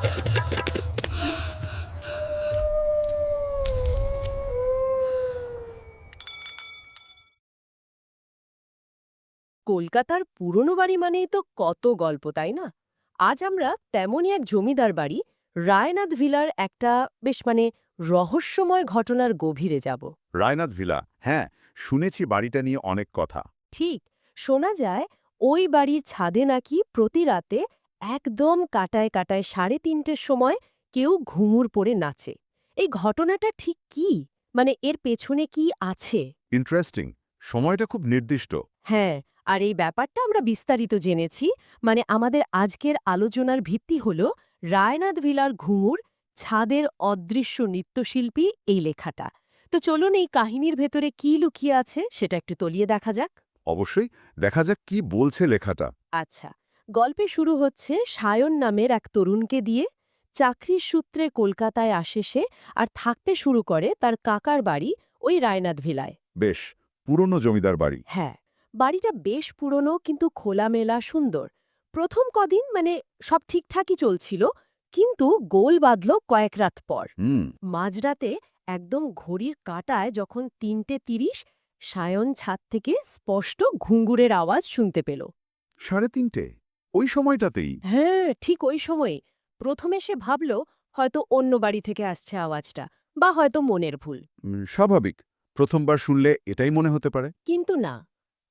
কলকাতার পুরনো বাড়ি মানেই তো কত গল্প তাই না? আজ আমরা তেমনই এক জমিদার বাড়ি রায়নাথ ভিলার একটা বেশ মানে রহস্যময় ঘটনার গভীরে যাব। রায়নাথ ভিলা হ্যাঁ শুনেছি বাড়িটা নিয়ে অনেক কথা। ঠিক শোনা যায় ওই বাড়ির ছাদে নাকি প্রতি রাতে একদম কাটায় কাটায় সাড়ে তিনটের সময় কেউ ঘুঙুর পড়ে নাচে। এই ঘটনাটা ঠিক কি? মানে এর পেছনে কি আছে? ইন্টারেস্টিং সময়টা খুব নির্দিষ্ট। হ্যাঁ আর এই ব্যাপারটা আমরা বিস্তারিত জেনেছি। মানে আমাদের আজকের আলোচনার ভিত্তি হল রায়নাথ ভিলার ঘুঙুর ছাদের অদৃশ্য নৃত্যশিল্পী এই লেখাটা। তো চলুন এই কাহিনীর ভেতরে কি লুকিয়ে আছে সেটা একটু তলিয়ে দেখা যাক। অবশ্যই দেখা যাক কি বলছে লেখাটা। আচ্ছা গল্পে শুরু হচ্ছে সায়ন নামের এক তরুণকে দিয়ে। চাকরির সূত্রে কলকাতায় আসে সে আর থাকতে শুরু করে তার কাকার বাড়ি ওই রায়নাথ ভিলায়। বেশ পুরনো জমিদার বাড়ি। হ্যাঁ বাড়িটা বেশ পুরনো কিন্তু খোলামেলা সুন্দর। প্রথম কদিন মানে সব ঠিকঠাকই চলছিল কিন্তু গোল বাঁধল কয়েক রাত পর। মাঝরাতে একদম ঘড়ির কাঁটায় যখন তিনটে তিরিশ সায়ন ছাদ থেকে স্পষ্ট ঘুঙ্গুরের আওয়াজ শুনতে পেল। সাড়ে তিনটে? ওই সময়টাতেই? হ্যাঁ ঠিক ওই সময়ে প্রথমে সে ভাবল হয়তো অন্য বাড়ি থেকে আসছে আওয়াজটা বা হয়তো মনের ভুল। স্বাভাবিক। প্রথমবার শুনলে এটাই মনে হতে পারে। কিন্তু না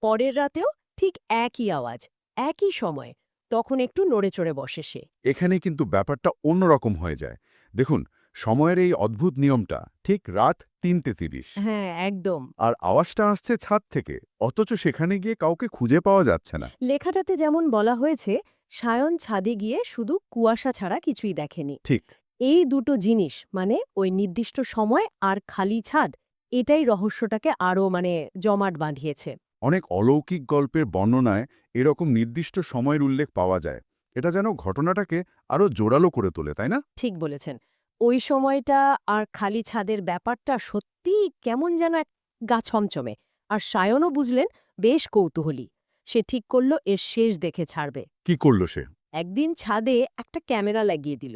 পরের রাতেও ঠিক একই আওয়াজ একই সময় তখন একটু নড়েচড়ে বসে সে। এখানে কিন্তু ব্যাপারটা অন্যরকম হয়ে যায়। দেখুন সময়ের এই অদ্ভুত নিয়মটা ঠিক রাত তিনটে তিরিশ। হ্যাঁ একদম। আর আওয়াজটা আসছে ছাদ থেকে অথচ সেখানে গিয়ে কাউকে খুঁজে পাওয়া যাচ্ছে না। লেখাটাতে যেমন বলা হয়েছে সায়ন ছাদে গিয়ে শুধু কুয়াশা ছাড়া কিছুই দেখেনি। ঠিক। এই দুটো জিনিস মানে ওই নির্দিষ্ট সময় আর খালি ছাদ এটাই রহস্যটাকে আরও মানে জমাট বাঁধিয়েছে। অনেক অলৌকিক গল্পের বর্ণনায় এরকম নির্দিষ্ট সময়ের উল্লেখ পাওয়া যায়। এটা যেন ঘটনাটাকে আরও জোরালো করে তোলে তাই না? ঠিক বলেছেন। ওই সময়টা আর খালি ছাদের ব্যাপারটা সত্যিই কেমন যেন এক গা ছমছমে। আর সায়নও বুঝলেন বেশ কৌতূহলী। সে ঠিক করল এর শেষ দেখে ছাড়বে। কি করল সে? একদিন ছাদে একটা ক্যামেরা লাগিয়ে দিল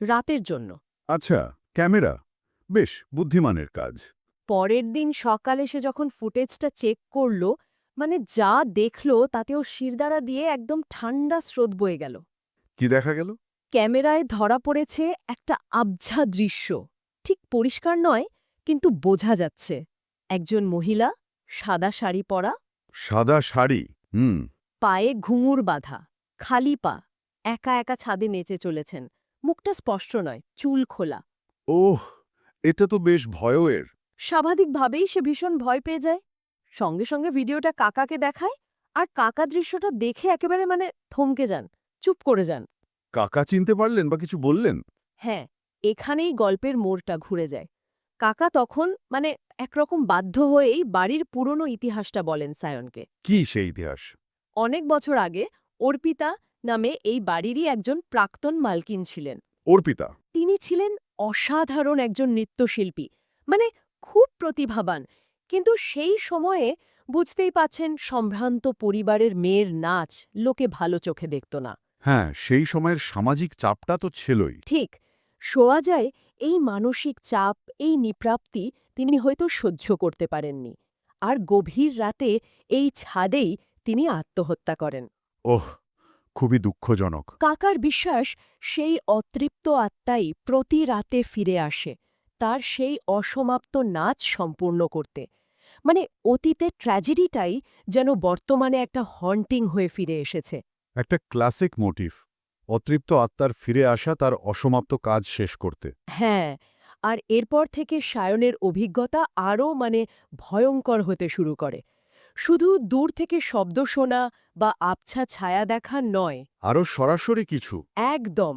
রাতের জন্য। আচ্ছা ক্যামেরা? বেশ বুদ্ধিমানের কাজ। পরের দিন সকালে সে যখন ফুটেজটা চেক করল মানে যা দেখল তাতে ওর শিরদাঁড়া দিয়ে একদম ঠান্ডা স্রোত বয়ে গেল। কি দেখা গেল? ক্যামেরায় ধরা পড়েছে একটা আবঝা দৃশ্য। ঠিক পরিষ্কার নয় কিন্তু বোঝা যাচ্ছে। একজন মহিলা সাদা শাড়ি পরা। সাদা শাড়ি? হুম। পায়ে ঘুঙুর বাঁধা খালি পা। একা একা ছাদে নেচে চলেছেন। মুখটা স্পষ্ট নয় চুল খোলা। ওহ এটা তো বেশ ভয়ের স্বাভাবিকভাবেই সে ভীষণ ভয় পেয়ে যায়। সঙ্গে সঙ্গে ভিডিওটা কাকাকে দেখায় আর কাকা দৃশ্যটা দেখে একেবারে মানে থমকে যান চুপ করে যান। কাকা চিনতে পারলেন বা কিছু বললেন? হ্যাঁ এখানেই গল্পের মোড়টা ঘুরে যায়। কাকা তখন মানে একরকম বাধ্য হয়েই বাড়ির পুরনো ইতিহাসটা বলেন সায়নকে। কি সেই ইতিহাস? অনেক বছর আগে অর্পিতা নামে এই বাড়িরই একজন প্রাক্তন মালকিন ছিলেন। অর্পিতা? তিনি ছিলেন অসাধারণ একজন নৃত্যশিল্পী মানে খুব প্রতিভাবান। কিন্তু সেই সময়ে বুঝতেই পাচ্ছেন সম্ভ্রান্ত পরিবারের মেয়ের নাচ লোকে ভালো চোখে দেখত না। হ্যাঁ সেই সময়ের সামাজিক চাপটা তো ছিলই। ঠিক শোয়া যায় এই মানসিক চাপ এই নিপ্রাপ্তি তিনি হয়তো সহ্য করতে পারেননি। আর গভীর রাতে এই ছাদেই তিনি আত্মহত্যা করেন। ওহ খুবই দুঃখজনক। কাকার বিশ্বাস সেই অতৃপ্ত আত্মাই প্রতি রাতে ফিরে আসে তার সেই অসমাপ্ত নাচ সম্পূর্ণ করতে। মানে অতীতের ট্র্যাজেডিটাই যেন বর্তমানে একটা হন্টিং হয়ে ফিরে এসেছে। একটা ক্লাসিক মোটিভ অতৃপ্ত আত্মার ফিরে আসা তার অসমাপ্ত কাজ শেষ করতে। হ্যাঁ আর এরপর থেকে সায়নের অভিজ্ঞতা আরও মানে ভয়ঙ্কর হতে শুরু করে। শুধু দূর থেকে শব্দ শোনা বা আবছা ছায়া দেখা নয়। আরও সরাসরি কিছু। একদম।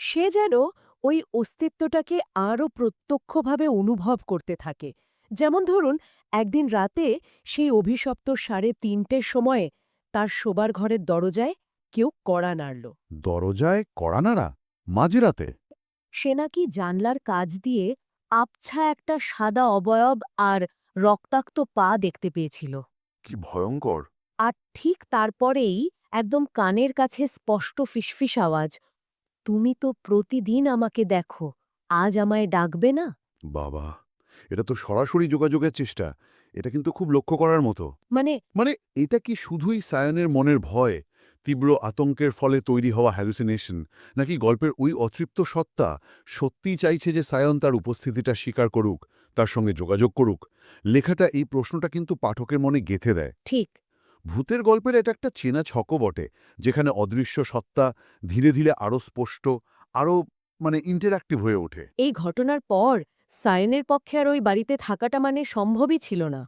সে যেন ওই অস্তিত্বটাকে আরও প্রত্যক্ষভাবে অনুভব করতে থাকে। যেমন ধরুন একদিন রাতে সেই অভিশপ্ত সাড়ে তিনটের সময়ে তার শোবার ঘরের দরজায় কেউ কড়া নাড়ল। দরজায় কড়া নাড়া? মাঝরাতে। সে নাকি জানলার কাজ দিয়ে আবছা একটা সাদা অবয়ব আর রক্তাক্ত পা দেখতে পেয়েছিল? কি ভয়ঙ্কর। আর ঠিক তারপরেই একদম কানের কাছে স্পষ্ট ফিসফিস আওয়াজ তুমি তো প্রতিদিন আমাকে দেখো আজ আমায় ডাকবে না? বাবা এটা তো সরাসরি যোগাযোগের চেষ্টা এটা কিন্তু খুব লক্ষ্য করার মতো। মানে মানে এটা কি শুধুই সায়নের মনের ভয়? তীব্র আতঙ্কের ফলে তৈরি হওয়া হ্যালুসিনেশন নাকি গল্পের ওই অতৃপ্ত সত্তা সত্যিই চাইছে যে সায়ন তার উপস্থিতিটা স্বীকার করুক তার সঙ্গে যোগাযোগ করুক? লেখাটা এই প্রশ্নটা কিন্তু পাঠকের মনে গেঁথে দেয়। ঠিক। ভূতের গল্পের এটা একটা চেনা ছকও বটে যেখানে অদৃশ্য সত্তা ধীরে ধীরে আরও স্পষ্ট আরও মানে ইন্টারাক্টিভ হয়ে ওঠে। এই ঘটনার পর সায়নের পক্ষে আর ওই বাড়িতে থাকাটা মানে সম্ভবই ছিল না।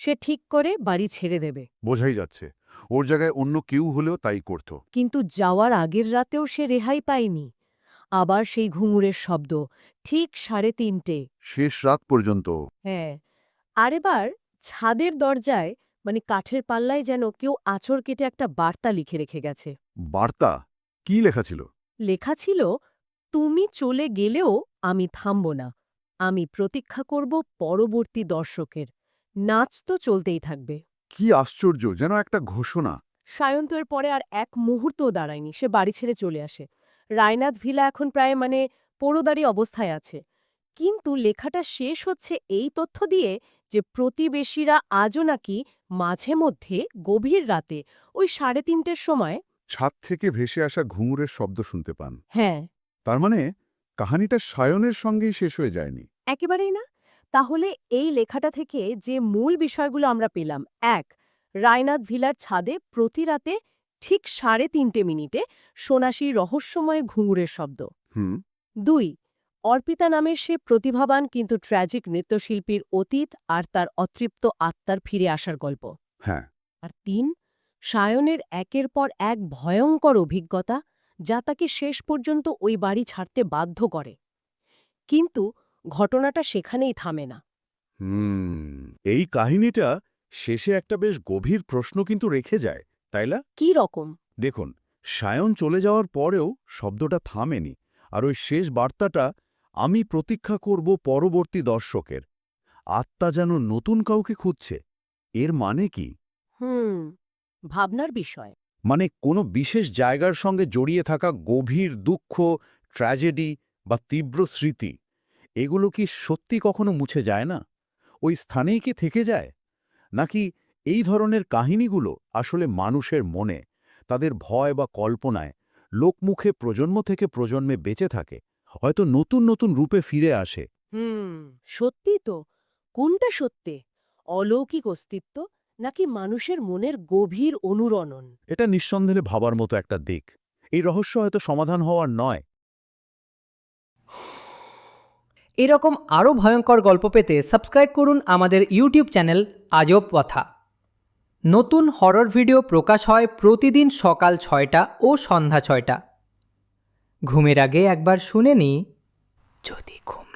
সে ঠিক করে বাড়ি ছেড়ে দেবে। বোঝাই যাচ্ছে। ওর জায়গায় অন্য কেউ হলেও তাই করত। কিন্তু যাওয়ার আগের রাতেও সে রেহাই পায়নি। আবার সেই ঘুঙুরের শব্দ ঠিক সাড়ে তিনটে। শেষ রাত পর্যন্ত। হ্যাঁ। আর এবার ছাদের দরজায় মানে কাঠের পাল্লায় যেন কেউ আঁচড় কেটে একটা বার্তা লিখে রেখে গেছে। বার্তা? কি লেখা ছিল? লেখা ছিল তুমি চলে গেলেও আমি থামব না। আমি প্রতীক্ষা করব পরবর্তী দর্শকের। নাচ তো চলতেই থাকবে। কি আশ্চর্য যেন একটা ঘোষণা। সায়ন্তর পরে আর এক মুহূর্তও দাঁড়ায়নি সে বাড়ি ছেড়ে চলে আসে। রায়নাথ ভিলা এখন প্রায় মানে পোড়োদারি অবস্থায় আছে। কিন্তু লেখাটা শেষ হচ্ছে এই তথ্য দিয়ে যে প্রতিবেশীরা আজও নাকি মাঝে মধ্যে গভীর রাতে ওই সাড়ে তিনটের সময় ছাদ থেকে ভেসে আসা ঘুঙুরের শব্দ শুনতে পান। হ্যাঁ। তার মানে কাহানিটা সায়নের সঙ্গেই শেষ হয়ে যায়নি। একেবারেই না। তাহলে এই লেখাটা থেকে যে মূল বিষয়গুলো আমরা পেলাম এক রায়নাথ ভিলার ছাদে প্রতি রাতে ঠিক সাড়ে তিনটে মিনিটে সোনাশি রহস্যময় ঘুঙুরের শব্দ। দুই অর্পিতা নামের সে প্রতিভাবান কিন্তু ট্র্যাজিক নৃত্যশিল্পীর অতীত আর তার অতৃপ্ত আত্মার ফিরে আসার গল্প। হ্যাঁ। আর তিন সায়নের একের পর এক ভয়ঙ্কর অভিজ্ঞতা যা তাকে শেষ পর্যন্ত ওই বাড়ি ছাড়তে বাধ্য করে। কিন্তু ঘটনাটা সেখানেই থামে না। হুম এই কাহিনীটা শেষে একটা বেশ গভীর প্রশ্ন কিন্তু রেখে যায় তাই না? কি রকম? দেখুন সায়ন চলে যাওয়ার পরেও শব্দটা থামেনি আর ওই শেষ বার্তাটা আমি প্রতীক্ষা করব পরবর্তী দর্শকের আত্মা যেন নতুন কাউকে খুঁজছে এর মানে কি? হুম ভাবনার বিষয়। মানে কোনো বিশেষ জায়গার সঙ্গে জড়িয়ে থাকা গভীর দুঃখ ট্র্যাজেডি বা তীব্র স্মৃতি। এগুলো কি সত্যি কখনো মুছে যায় না? ওই স্থানেই কি থেকে যায়? নাকি এই ধরনের কাহিনীগুলো আসলে মানুষের মনে তাদের ভয় বা কল্পনায় লোকমুখে প্রজন্ম থেকে প্রজন্মে বেঁচে থাকে হয়তো নতুন নতুন রূপে ফিরে আসে? হুম সত্যি তো। কোনটা সত্যি? অলৌকিক অস্তিত্ব নাকি মানুষের মনের গভীর অনুরণন? এটা নিঃসন্দেহে ভাবার মতো একটা দিক। এই রহস্য হয়তো সমাধান হওয়ার নয়। এরকম আরও ভয়ঙ্কর গল্প পেতে সাবস্ক্রাইব করুন আমাদের ইউটিউব চ্যানেল আজব কথা নতুন হরর ভিডিও প্রকাশ হয় প্রতিদিন সকাল ছয়টা ও সন্ধ্যা ছয়টা। ঘুমের আগে একবার শুনে নি যদি ঘুম